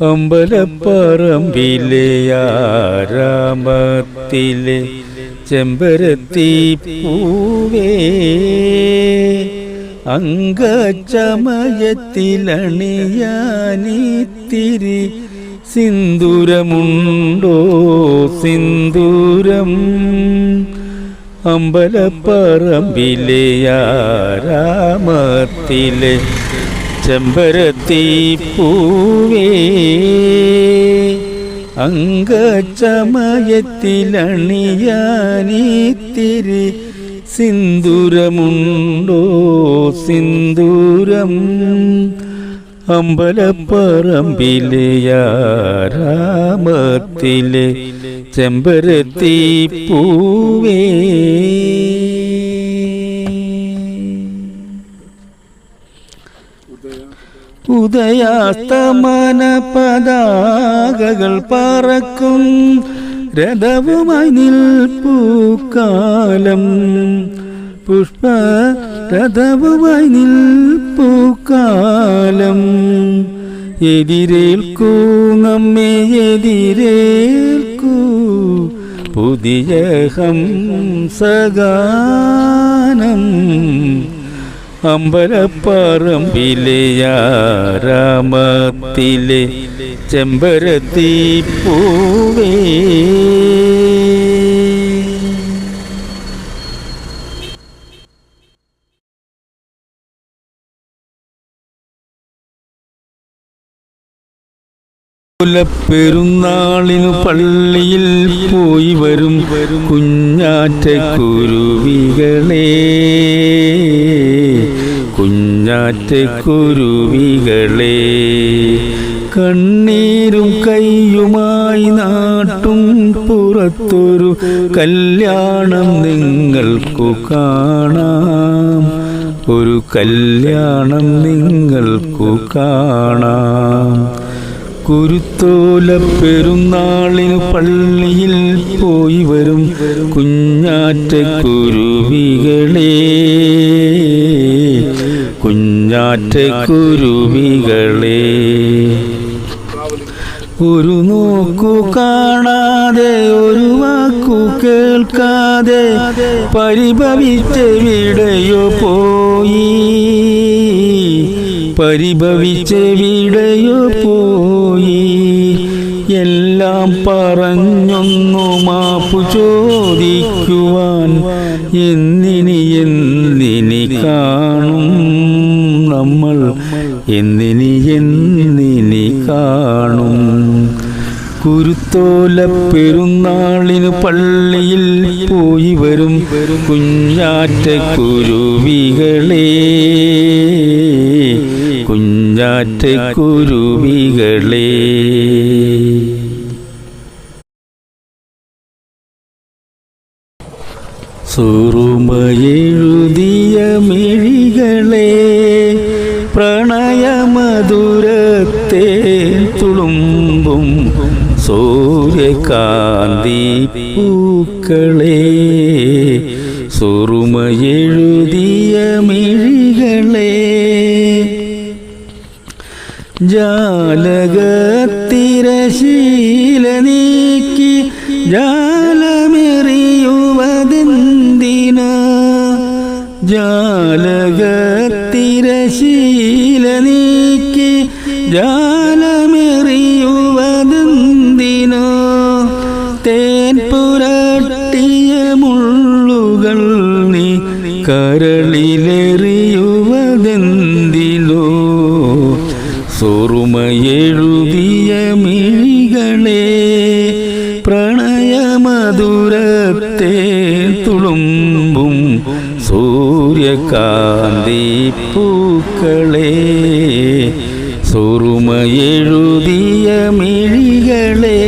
അമ്പലപ്പറമ്പിലെ ആരാമത്തിലെ ചെമ്പരത്തി പൂവേ അങ്കച്ചമയത്തിലണിയാനിത്തിരി സിന്ദൂരമുണ്ടോ സിന്ദൂരം? അമ്പലപ്പറമ്പിലെ ആരാമത്തിലെ ചെമ്പരത്തി പൂവേ അങ്കച്ചമയത്തിലണിയാനിത്തിരി സിന്ദൂരമുണ്ടോ സിന്ദൂരം? അമ്പലപ്പറമ്പിലെ രാമത്തിലെ ചെമ്പരത്തി പൂവേ ഉദയാസ്തമന പതാകകൾ പറക്കും. രഥവുമായി നിൽപ്പൂക്കാലം പുഷ്പ രഥവുമായി നിൽപ്പൂക്കാലം എതിരേൽക്കൂ നമ്മെ എതിരേൽക്കൂ. പുതിയ ഹംസഗാനം. അമ്പലപ്പറമ്പിലെ രാമത്തിലെ ചെമ്പരത്തി പെരുന്നാളിനു പള്ളിയിൽ പോയി വരും കുഞ്ഞാറ്റ കുരുവികളെ കണ്ണീരും കയ്യുമായി നാട്ടും പുറത്തൊരു കല്യാണം നിങ്ങൾക്കു കാണാം. ഒരു കല്യാണം നിങ്ങൾക്കു കാണാം. കുരുത്തോല പെരുന്നാളിന് പള്ളിയിൽ പോയി വരും കുഞ്ഞാറ്റ കുരുവികളെ കുഞ്ഞാറ്റ കുരുവികളെ ഒരു നോക്കു കാണാതെ ഒരു വാക്കു കേൾക്കാതെ പരിഭവിച്ചെവിടെയോ പോയി. പരിഭവിച്ചെവിടെയോ പോയി. എല്ലാം പറഞ്ഞൊന്നു മാപ്പു ചോദിക്കുവാൻ എന്നിനി എന്നിനി കാണും നമ്മൾ. എന്നിനി എന്നിനി കാണും. കുരുത്തോല പെരുന്നാളിന് പള്ളിയിൽ പോയി വരും കുഞ്ഞാറ്റ കുരുവികളെ. കുഞ്ഞാറ്റ കുരുവികളെ. സുറുമയെഴുതിയ മിഴികളെ പ്രണയമധുരത്തെ തുളുമ്പും സൂര്യകാന്തി പൂക്കളെ സുറുമയെഴുതിയ മിഴികളെ ജാലകത്തിരശീല നീക്കി ജാലമെറിയുവതെന്തിന ജാലകത്തിരശീല നീക്കി ജാലമെറിയുവതെന്തിനോ? തേൻ പുരട്ടിയ മുള്ളുകൾ നീ കരളിലെറിയുവതെന്തിലോ സുറുമയെഴുതിയ മിഴികളെ ദൂരത്തെ തുളുമ്പും സൂര്യകാന്തി പൂക്കളെ സുറുമയെഴുതിയ മിഴികളേ